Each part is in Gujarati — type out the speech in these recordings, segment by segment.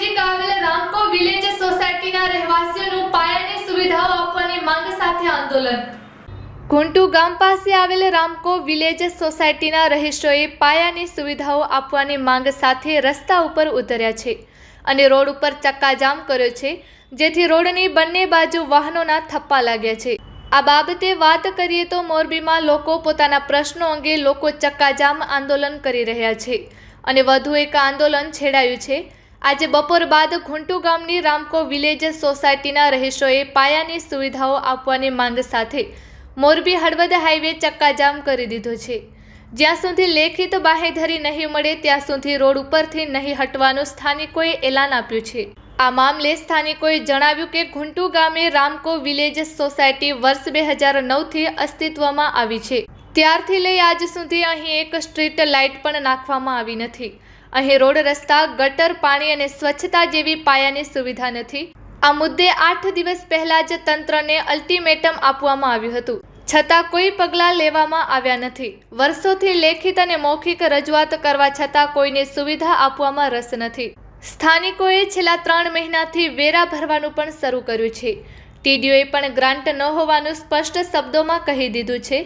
નજીક આવેલ રામકો વિલેજ સોસાયટીના રહેવાસીઓનું પાયાની સુવિધાઓ આપવાની માંગ સાથે આંદોલન. કુંટુ ગામ પાસે આવેલ રામકો વિલેજ સોસાયટીના રહીશોએ પાયાની સુવિધાઓ આપવાની માંગ સાથે રસ્તા ઉપર ઉતર્યા છે અને રોડ ઉપર ચક્કાજામ કર્યો છે, જેથી રોડની બંને બાજુ વાહનોના થપ્પા લાગ્યા છે. આ બાબતે વાત કરીએ તો મોરબીમાં લોકો પોતાના પ્રશ્નો અંગે લોકો ચક્કાજામ આંદોલન કરી રહ્યા છે અને વધુ એક આંદોલન છેડાયું છે. આજે બપોર બાદ ઘુંટુ ગામની રામકો વિલેજ સોસાયટીના રહીશોએ પાયાની સુવિધાઓ આપવાની માંગ સાથે મોરબી હળવદ હાઈવે ચક્કાજામ કરી દીધો છે. જ્યાં સુધી લેખિત બાહેધરી નહીં મળે, ત્યાં સુધી રોડ ઉપરથી નહીં હટવાનું સ્થાનિકોએ એલાન આપ્યું છે. આ મામલે સ્થાનિકોએ જણાવ્યું કે ઘુંટુ ગામે રામકો વિલેજ સોસાયટી વર્ષ બે હજાર નવથી અસ્તિત્વમાં આવી છે. ત્યારથી લઈ આજ સુધી અહીં એક સ્ટ્રીટ લાઇટ પણ નાખવામાં આવી નથી. અહીં રોડ રસ્તા, ગટર, પાણી અને સ્વચ્છતા જેવી પાયાની સુવિધા નથી. આ મુદ્દે આઠ દિવસ પહેલા જ તંત્રને અલ્ટિમેટમ આપવામાં આવ્યું હતું. છતાં કોઈ પગલાં લેવામાં આવ્યા નથી. વર્ષોથી લેખિત અને મૌખિક રજૂઆત કરવા છતાં કોઈને સુવિધા આપવામાં રસ નથી. સ્થાનિકોએ છેલ્લા ત્રણ મહિનાથી વેરા ભરવાનું પણ શરૂ કર્યું છે. ટીડીઓએ પણ ગ્રાન્ટ ન હોવાનું સ્પષ્ટ શબ્દોમાં કહી દીધું છે.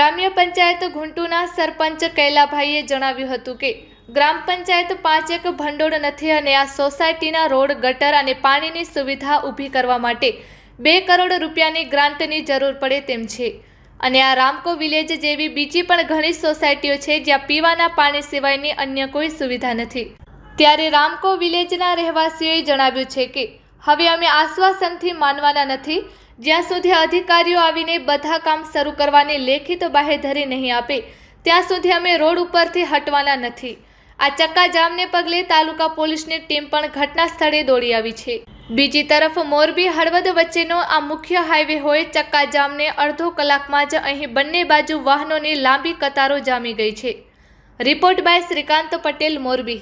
ગ્રામ્ય પંચાયત ઘુંટુના સરપંચ કૈલાભાઈએ જણાવ્યું હતું કે, ગ્રામ પંચાયત પાંચ એક ભંડોળ નથી અને આ સોસાયટીના રોડ, ગટર અને પાણીની સુવિધા ઊભી કરવા માટે બે કરોડ રૂપિયાની ગ્રાન્ટની જરૂર પડે તેમ છે. અને આ રામકો વિલેજ જેવી બીજી પણ ઘણી સોસાયટીઓ છે જ્યાં પીવાના પાણી સિવાયની અન્ય કોઈ સુવિધા નથી. ત્યારે રામકો વિલેજના રહેવાસીઓએ જણાવ્યું છે કે હવે અમે આશ્વાસનથી માનવાના નથી. જ્યાં સુધી અધિકારીઓ આવીને બધા કામ શરૂ કરવાની લેખિત બાહેધરી નહીં આપે, ત્યાં સુધી અમે રોડ ઉપરથી હટવાના નથી. આ ચક્કાજામને પગલે તાલુકા પોલીસની ટીમ પણ ઘટના સ્થળે દોડી આવી છે. બીજી તરફ મોરબી હળવદ વચ્ચેનો આ મુખ્ય હાઈવે હોય ચક્કાજામને અડધો કલાકમાં જ અહીં બંને બાજુ વાહનોની લાંબી કતારો જામી ગઈ છે. Report by Shrikant Patel, Morbi.